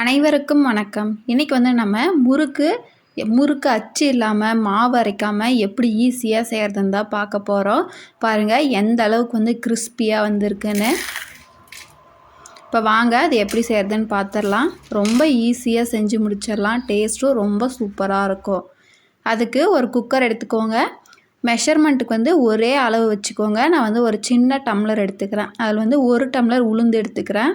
அனைவருக்கும் வணக்கம். இன்றைக்கி வந்து நம்ம முறுக்கு முறுக்கு அச்சு இல்லாமல் மாவு அரைக்காமல் எப்படி ஈஸியாக செய்கிறதுன்னு தான் பார்க்க போகிறோம் பாருங்கள் எந்த அளவுக்கு வந்து கிறிஸ்பியாக வந்திருக்குன்னு. இப்போ வாங்க அது எப்படி செய்கிறதுன்னு பார்த்துடலாம் ரொம்ப ஈஸியாக செஞ்சு முடிச்சிடலாம் டேஸ்ட்டும் ரொம்ப சூப்பராக இருக்கும். அதுக்கு ஒரு குக்கர் எடுத்துக்கோங்க. மெஷர்மெண்ட்டுக்கு வந்து ஒரே அளவு வச்சுக்கோங்க. நான் வந்து ஒரு சின்ன டம்ளர் எடுத்துக்கிறேன். அதில் வந்து ஒரு டம்ளர் உளுந்து எடுத்துக்கிறேன்.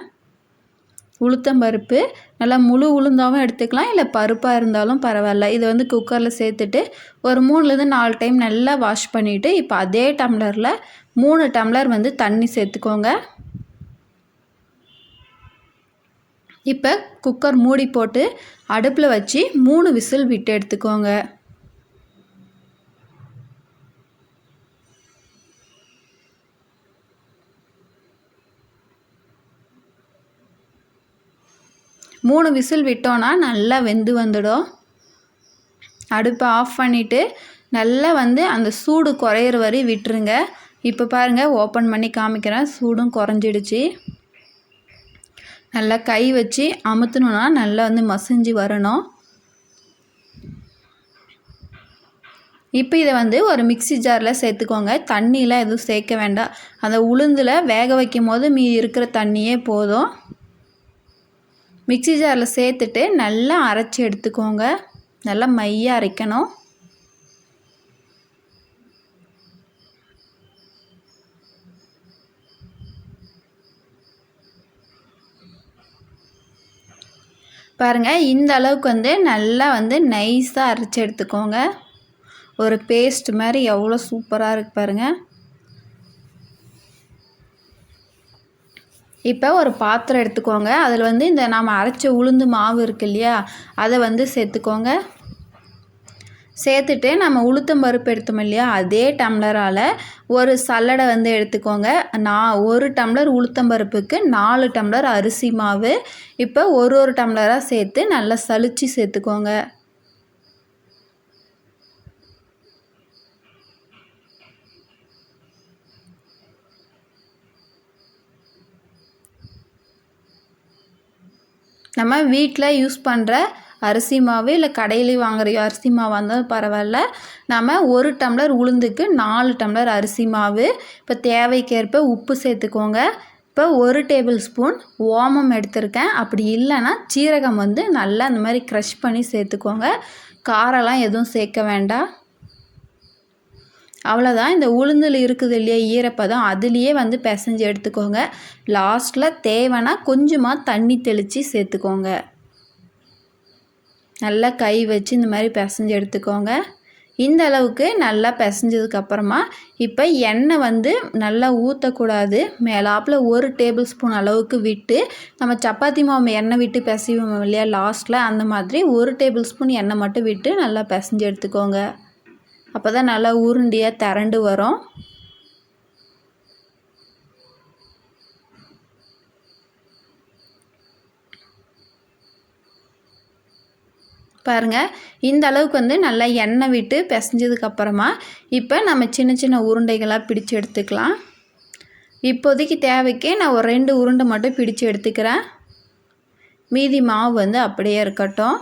உளுத்தம் பருப்பு. நல்லா முழு உளுந்தாகவும் எடுத்துக்கலாம். இல்லை பருப்பாக இருந்தாலும் பரவாயில்ல. இதை வந்து குக்கரில் சேர்த்துட்டு ஒரு மூணுலேருந்து நாலு டைம் நல்லா வாஷ் பண்ணிவிட்டு இப்போ அதே டம்ளரில் மூணு டம்ளர் வந்து தண்ணி சேர்த்துக்கோங்க. இப்போ குக்கர் மூடி போட்டு அடுப்பில் வச்சு மூணு விசில் விட்டு எடுத்துக்கோங்க. மூணு விசில் விட்டோன்னா நல்லா வெந்து வந்துடும். அடுப்பை ஆஃப் பண்ணிவிட்டு நல்லா வந்து அந்த சூடு குறையிற வரை விட்டுருங்க. இப்போ பாருங்கள் ஓப்பன் பண்ணி காமிக்கிறேன். சூடும் குறைஞ்சிடுச்சு. நல்லா கை வச்சு அமுத்தணுன்னா நல்லா வந்து மசிஞ்சு வரணும். இப்போ இதை வந்து ஒரு மிக்சி ஜாரில் சேர்த்துக்கோங்க. தண்ணியெலாம் எதுவும் சேர்க்க வேண்டாம். அந்த உளுந்தில் வேக வைக்கும் போது மீ இருக்கிற தண்ணியே போதும். மிக்சி ஜாரில் சேர்த்துட்டு நல்லா அரைச்சி எடுத்துக்கோங்க. நல்லா மையாக அரைக்கணும். பாருங்கள் இந்த அளவுக்கு வந்து நல்லா வந்து நைஸாக அரைச்சி எடுத்துக்கோங்க. ஒரு பேஸ்ட் மாதிரி எவ்வளோ சூப்பராக இருக்குது பாருங்கள் இப்போ ஒரு பாத்திரம் எடுத்துக்கோங்க. அதில் வந்து இந்த நாம் அரைச்ச உளுந்து மாவு இருக்கு இல்லையா? அதை வந்து சேர்த்துக்கோங்க. சேர்த்துட்டு நம்ம உளுத்தம் பருப்பு எடுத்தோம் இல்லையா? அதே டம்ளரால் ஒரு சல்லடை வந்து எடுத்துக்கோங்க. நான் ஒரு டம்ளர் உளுத்தம் பருப்புக்கு நாலு டம்ளர் அரிசி மாவு. இப்போ ஒரு ஒரு டம்ளராக சேர்த்து நல்லா சளிச்சு சேர்த்துக்கோங்க. நம்ம வீட்டில் யூஸ் பண்ணுற அரிசி மாவு இல்லை கடையிலேயே வாங்குற அரிசி மாவாக இருந்தாலும் பரவாயில்ல. நம்ம ஒரு டம்ளர் உளுந்துக்கு நாலு டம்ளர் அரிசி மாவு. இப்போ தேவைக்கேற்ப உப்பு சேர்த்துக்கோங்க. இப்போ ஒரு டேபிள் ஸ்பூன் ஓமம் எடுத்திருக்கேன். அப்படி இல்லைன்னா சீரகம் வந்து நல்லா அந்த மாதிரி க்ரஷ் பண்ணி சேர்த்துக்கோங்க. காரெல்லாம் எதுவும் சேர்க்க வேண்டாம். அவ்வளோதான் இந்த உளுந்தில் இருக்குது இல்லையா ஈரப்பதம் அதுலேயே வந்து பிசைஞ்சு எடுத்துக்கோங்க. லாஸ்ட்டில் தேவைன்னா கொஞ்சமாக தண்ணி தெளித்து சேர்த்துக்கோங்க. நல்லா கை வச்சு இந்த மாதிரி பிசைஞ்சு எடுத்துக்கோங்க. இந்த அளவுக்கு நல்லா பிசைஞ்சதுக்கப்புறமா இப்போ எண்ணெய் வந்து நல்லா ஊற்றக்கூடாது மேலாப்பில் ஒரு டேபிள் ஸ்பூன் அளவுக்கு விட்டு நம்ம சப்பாத்தி மாவு எண்ணெய் விட்டு பிசைவோம் இல்லையா லாஸ்ட்டில் அந்த மாதிரி ஒரு டேபிள் ஸ்பூன் எண்ணெய் மட்டும் விட்டு நல்லா பிசைஞ்சு எடுத்துக்கோங்க. அப்போ தான் நல்லா உருண்டியாக திரண்டு வரும். பாருங்கள் இந்த அளவுக்கு வந்து நல்லா எண்ணெய் விட்டு பிசைஞ்சதுக்கப்புறமா இப்போ நம்ம சின்ன சின்ன உருண்டைகளாக பிடிச்சு எடுத்துக்கலாம். இப்போதைக்கு தேவைக்கு நான் ஒரு ரெண்டு உருண்டை மட்டும் பிடிச்சு எடுத்துக்கிறேன். மீதி மாவு வந்து அப்படியே இருக்கட்டும்.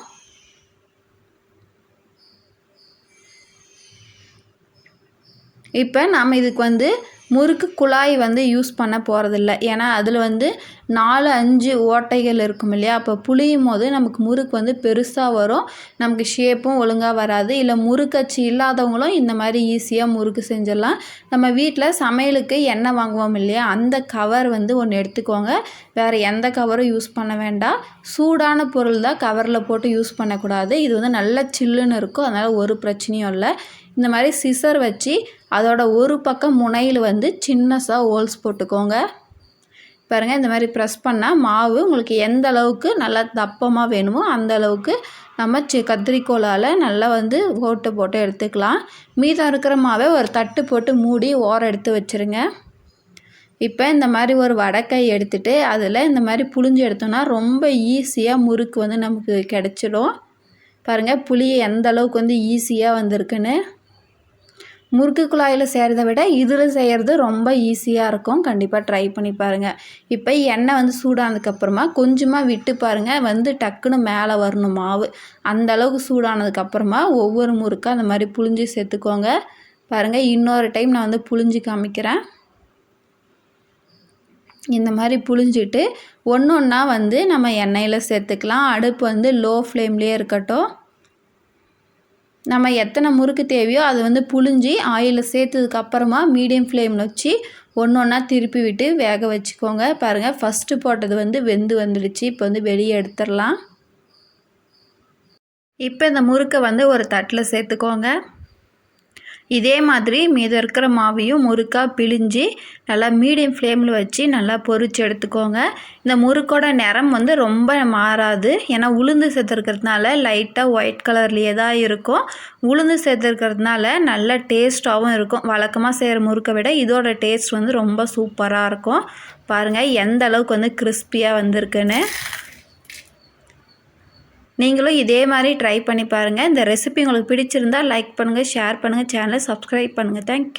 இப்போ நம்ம இதுக்கு வந்து முறுக்கு குழாய் வந்து யூஸ் பண்ண போகிறதில்ல ஏன்னா அதில் வந்து நாலு அஞ்சு ஓட்டைகள் இருக்கும் இல்லையா? அப்போ புளியும் போது நமக்கு முறுக்கு வந்து பெருசாக வரும். நமக்கு ஷேப்பும் ஒழுங்காக வராது. இல்லை முறுக்கச்சு இல்லாதவங்களும் இந்த மாதிரி ஈஸியாக முறுக்கு செஞ்சிடலாம். நம்ம வீட்டில் சமையலுக்கு எண்ணெய் வாங்குவோம் இல்லையா? அந்த கவர் வந்து ஒன்று எடுத்துக்கோங்க. வேறு எந்த கவரும் யூஸ் பண்ண வேண்டாம். சூடான பொருள் தான் கவரில் போட்டு யூஸ் பண்ணக்கூடாது. இது வந்து நல்ல சில்லுன்னு இருக்கும். அதனால் ஒரு பிரச்சனையும் இல்லை. இந்த மாதிரி சிசர் வச்சு அதோட ஒரு பக்கம் முனையில் வந்து சின்னசாக ஹோல்ஸ் போட்டுக்கோங்க. பாருங்கள் இந்த மாதிரி ப்ரெஸ் பண்ணால் மாவு உங்களுக்கு எந்த அளவுக்கு நல்லா தப்பமாக வேணுமோ அந்த அளவுக்கு நம்ம சி கத்திரிக்கோளால் நல்லா வந்து ஓட்டு போட்டு எடுத்துக்கலாம். மீதம் இருக்கிற மாவை ஒரு தட்டு போட்டு மூடி ஓரம் எடுத்து வச்சுருங்க. இப்போ இந்த மாதிரி ஒரு வடக்கை எடுத்துகிட்டு அதில் இந்த மாதிரி புளிஞ்சு எடுத்தோம்னா ரொம்ப ஈஸியாக முறுக்கு வந்து நமக்கு கிடச்சிடும். பாருங்கள் புளி எந்த அளவுக்கு வந்து ஈஸியாக வந்திருக்குன்னு. முறுக்கு குழாயில் செய்கிறத விட இதில் செய்கிறது ரொம்ப ஈஸியாக இருக்கும். கண்டிப்பாக ட்ரை பண்ணி பாருங்கள் இப்போ எண்ணெய் வந்து சூடானதுக்கப்புறமா கொஞ்சமாக விட்டு பாருங்கள் வந்து டக்குன்னு மேலே வரணும் மாவு. அந்த அளவுக்கு சூடானதுக்கப்புறமா ஒவ்வொரு முறுக்கும் அந்த மாதிரி புழிஞ்சு சேர்த்துக்கோங்க. பாருங்கள் இன்னொரு டைம் நான் வந்து புழிஞ்சு காமிக்கிறேன். இந்த மாதிரி புழிஞ்சிட்டு ஒன்று ஒன்றா வந்து நம்ம எண்ணெயில் சேர்த்துக்கலாம். அடுப்பு வந்து லோ ஃப்ளேம்லேயே இருக்கட்டும். நம்ம எத்தனை முறுக்கு தேவையோ அதை வந்து புழிஞ்சி ஆயிலில் சேர்த்ததுக்கப்புறமா மீடியம் ஃப்ளேமில் வச்சு ஒன்று ஒன்றா திருப்பி விட்டு வேக வச்சுக்கோங்க. பாருங்கள் ஃபஸ்ட்டு போட்டது வந்து வெந்து வந்துடுச்சு. இப்போ வந்து வெளியே எடுத்துடலாம். இப்போ இந்த முறுக்கை வந்து ஒரு தட்டில் சேர்த்துக்கோங்க. இதே மாதிரி மீதம் இருக்கிற மாவையும் முறுக்காக பிழிஞ்சு நல்லா மீடியம் ஃப்ளேமில் வச்சு நல்லா பொறிச்சு எடுத்துக்கோங்க. இந்த முறுக்கோட நிறம் வந்து ரொம்ப மாறாது. ஏன்னா உளுந்து சேர்த்துருக்கிறதுனால லைட்டாக ஒயிட் கலர்லேயே தான் இருக்கும். உளுந்து சேர்த்துருக்கிறதுனால நல்ல டேஸ்ட்டாகவும் இருக்கும். வழக்கமாக செய்கிற முறுக்கை விட இதோட டேஸ்ட் வந்து ரொம்ப சூப்பராக இருக்கும். பாருங்கள் எந்த அளவுக்கு வந்து கிறிஸ்பியாக வந்திருக்குன்னு. நீங்களும் இதே மாதிரி ட்ரை பண்ணி பாருங்கள் இந்த ரெசிபி உங்களுக்கு பிடிச்சிருந்தால் லைக் பண்ணுங்கள் ஷேர் பண்ணுங்கள் சேனலை சப்ஸ்கிரைப் பண்ணுங்கள் தேங்க்யூ